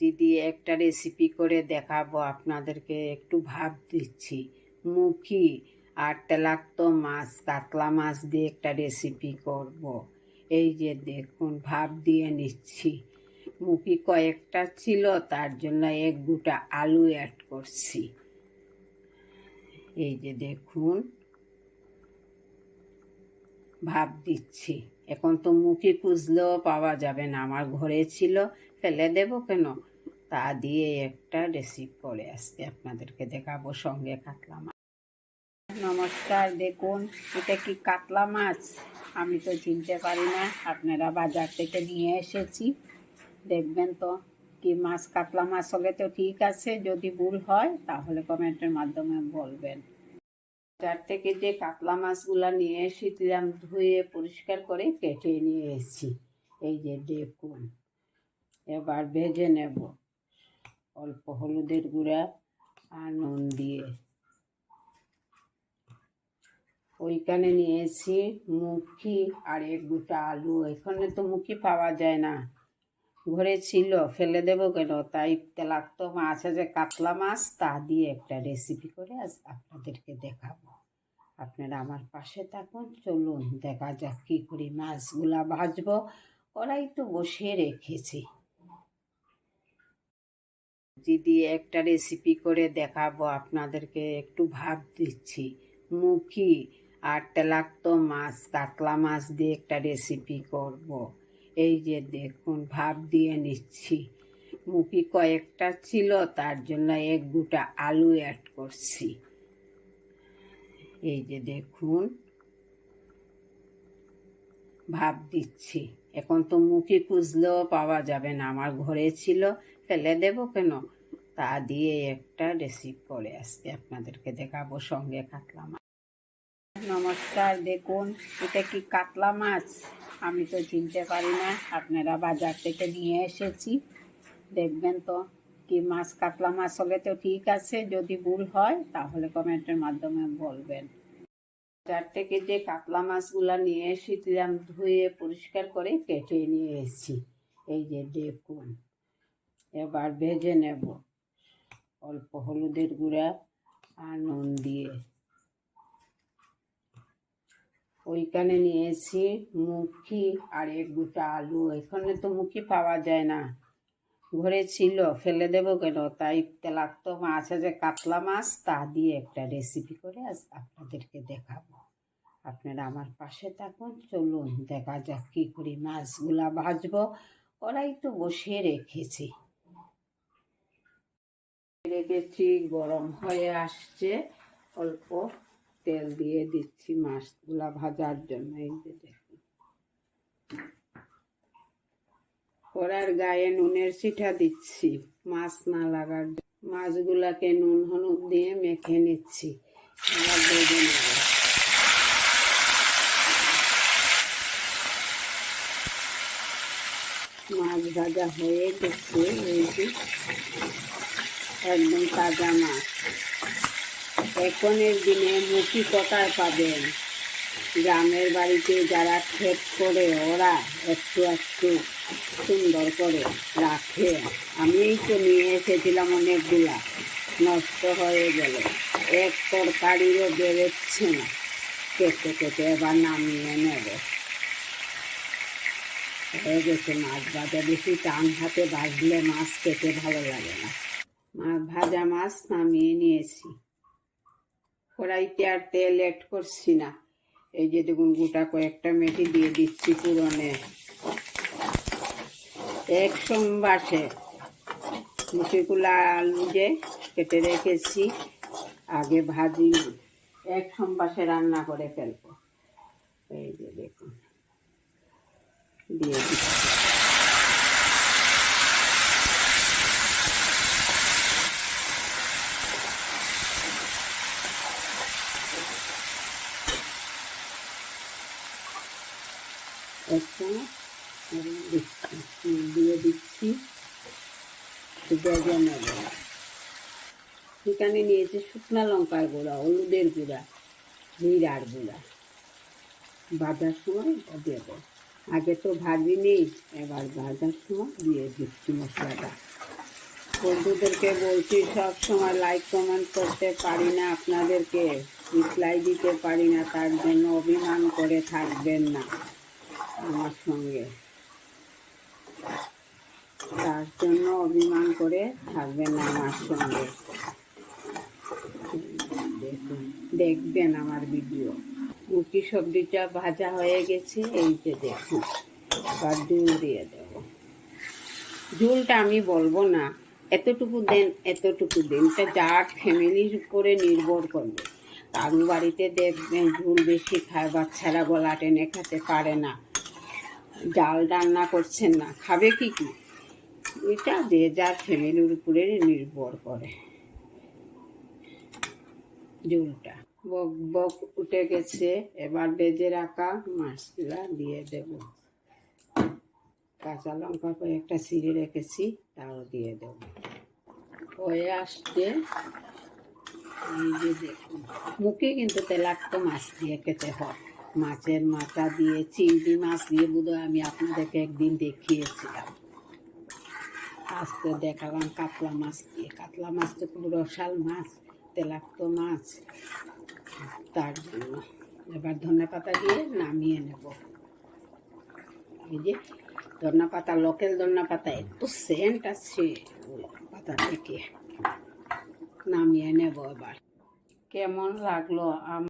দিদি একটা রেসিপি করে দেখাবো, আপনাদেরকে একটু ভাব দিচ্ছি। মুখি আর তেলাক্ত মাছ, কাতলা মাছ দিয়ে একটা রেসিপি করব। এই যে দেখুন, ভাব দিয়ে নিচ্ছি। মুখি কয়েকটা ছিল, তার জন্য এক দুটা আলু অ্যাড করছি। এই যে দেখুন ভাব দিচ্ছি। এখন তো মুখে খুঁজলেও পাওয়া যাবে না। আমার ঘরে ছিল, ফেলে দেব কেন? তা দিয়ে একটা রেসিপি করে আজকে আপনাদেরকে দেখাবো। সঙ্গে কাতলা মাছ। নমস্কার, দেখুন, এটা কি কাতলা মাছ? আমি তো চিনতে পারি না। আপনারা বাজার থেকে নিয়ে এসেছি। দেখবেন তো, কি মাছ কাতলা মাছ হলে তো ঠিক আছে। যদি ভুল হয়, তাহলে কমেন্টের মাধ্যমে বলবেন। বাজার থেকে যে কাতলা মাছগুলা নিয়ে এসেছিলাম ধুয়ে পরিষ্কার করে কেটে নিয়ে এসেছি। এই যে দেখুন, এবার ভেজে নেব। অল্প হলুদের গুঁড়া আর নুন দিয়ে। ওইখানে নিয়েছি মুখি আর এক দুটা আলু। এখানে তো মুখি পাওয়া যায় না। ঘরে ছিল ফেলে দেবো কেন? তাই তেলাক্ত মাছ আছে কাতলা মাছ, তা দিয়ে একটা রেসিপি করে আজ আপনাদেরকে দেখাবো। আপনারা আমার পাশে থাকুন, চলুন দেখা যাক কী করি মাছগুলা ভাজবো। ওরাই তো বসিয়ে রেখেছি। দিদি একটা রেসিপি করে দেখাবো, আপনাদেরকে একটু ভাব দিচ্ছি। মুখি আর তেলাক্ত মাছ, কাতলা মাছ দিয়ে একটা রেসিপি করব। এই যে দেখুন ভাব দিয়ে নিচ্ছি। মুখি কয়েকটা ছিল, তার জন্য এক দুটা আলু অ্যাড করছি। এই যে দেখুন ভাব দিচ্ছি। এখন তো মুখে খুঁজলেও পাওয়া যাবে না, আমার ঘরে ছিল, ফেলে দেব কেন? তা দিয়ে একটা রেসিপি করে আজকে আপনাদেরকে দেখাবো সঙ্গে কাতলা মাছ। নমস্কার, দেখুন, এটা কি কাতলা মাছ? আমি তো চিনতে পারি না, আপনারা বাজার থেকে নিয়ে এসেছি। দেখবেন তো কি মাছ, কাতলা মাছ হলে তো ঠিক আছে, যদি ভুল হয় তাহলে কমেন্টের মাধ্যমে বলবেন। বাজার থেকে যে কাতলা মাছগুলা নিয়ে এসেছিলাম, ধুয়ে পরিষ্কার করে কেটে নিয়ে এসেছি। এই যে দেখুন, এবার ভেজে নেব। অল্প হলুদের গুঁড়া আর নুন দিয়ে। ওইখানে নিয়েছি মুখি আর এক দুটা আলু। এখানে তো মুখি পাওয়া যায় না। ঘরে ছিল, ফেলে দেবো কেন? তাই তেলাক্ত মাছ আছে, কাতলা মাছ, তা দিয়ে একটা রেসিপি করে আজ আপনাদেরকে দেখাবো। আপনারা আমার পাশে থাকুন, চলুন দেখা যাক কী করি মাছগুলা ভাজবো। ওরাই তো বসিয়ে রেখেছি। রেখেছি, গরম হয়ে আসছে, অল্প তেল দিয়ে দিচ্ছি মাছগুলা ভাজার জন্য, এই যে দেখুন। কড়ার গায়ে নুনের ছিটা দিচ্ছি, মাছ না লাগার মাছগুলাকে নুন হলুদ দিয়ে মেখে নিচ্ছি। মাছ ভাজা হয়ে গেছে, এই একদম তাজা মাছ। এখনের দিনে মুখি কোথায় পাবেন? গ্রামের বাড়িতে যারা ক্ষেত করে, ওরা একটু একটু সুন্দর করে রাখে। আমি তো নিয়ে এসেছিলাম অনেকগুলা। নষ্ট হয়ে গেল। এক তরকারিরও বেরোচ্ছে না। কেটে কেটে এবার নামিয়ে নেব। হয়ে গেছে মাছ ভাজা। বেশি টান হাতে ভাজলে মাছ খেতে ভালো লাগে না। মাছ ভাজা মাছ নামিয়ে নিয়েছি। কড়াইতে আর তেল এড করছি না। এই যে দেখুন, গোটা কয়েকটা মেথি দিয়ে দিচ্ছি পুরনে এক সোমবাসে মুসিগুলা আলু যে কেটে রেখেছি, আগে ভাজি, এক সোমবাসে রান্না করে ফেলব। এই যে দেখুন, দিয়ে দিচ্ছি। দিচ্ছি দিয়ে দিচ্ছি এখানে নিয়েছে শুকনো লঙ্কার গুঁড়া, হলুদের গুঁড়া, জিরার গুঁড়া। ভাজার সময় দেবো। আগে তো ভাজি নেই, এবার ভাজার সময় দিয়ে দিচ্ছি মশলাটা। বন্ধুদেরকে বলছি, সব সময় লাইক কমেন্ট করতে পারি না আপনাদেরকে রিপ্লাই দিতে পারি না, তার জন্য অভিমান করে থাকবেন না। আমার সঙ্গে। তার জন্য অভিমান করে থাকবেন আমার সঙ্গে। দেখুন, দেখবেন আমার ভিডিও। মুরগি সবজিটা ভাজা হয়ে গেছে, এই যে দেখুন, এবার ঝুল দিয়ে দেব। ঝুলটা আমি বলব না, এতটুকু দেন এতটুকু দেন। এটা যার ফ্যামিলির উপরে নির্ভর করবে। কারও বাড়িতে দেখবেন ঝুল বেশি খায়, বাচ্চারা গলা টেনে খেতে পারে না। ডাল রান্না করছেন না, খাবে কি কি? এটা যে যার ফ্যামিলির উপরে নির্ভর করে। ঝুলটা। বক বক উঠে গেছে, এবার বেজে রাখা মাছগুলা দিয়ে দেব। কাঁচা লঙ্কা করে একটা ছিঁড়ে রেখেছি, তাও দিয়ে দেব। হয়ে আসতে এই যে দেখুন, মুখে কিন্তু তেলাক্ত মাছ দিয়ে খেতে হয়। মাছের মাথা দিয়ে, চিংড়ি মাছ দিয়ে বোধহয় আমি আপনাদেরকে একদিন দেখিয়েছিলাম। আজকে দেখালাম কাতলা মাছ দিয়ে। কাতলা মাছ তো খুব রসাল মাছ, তেলাক্ত মাছ। তার জন্য এবার ধনে পাতা দিয়ে নামিয়ে নেব। এই যে ধনা পাতা, লোকাল ধনা পাতা, এত সেন্ট আছে পাতা থেকে। নামিয়ে নেব এবার। কেমন লাগল আম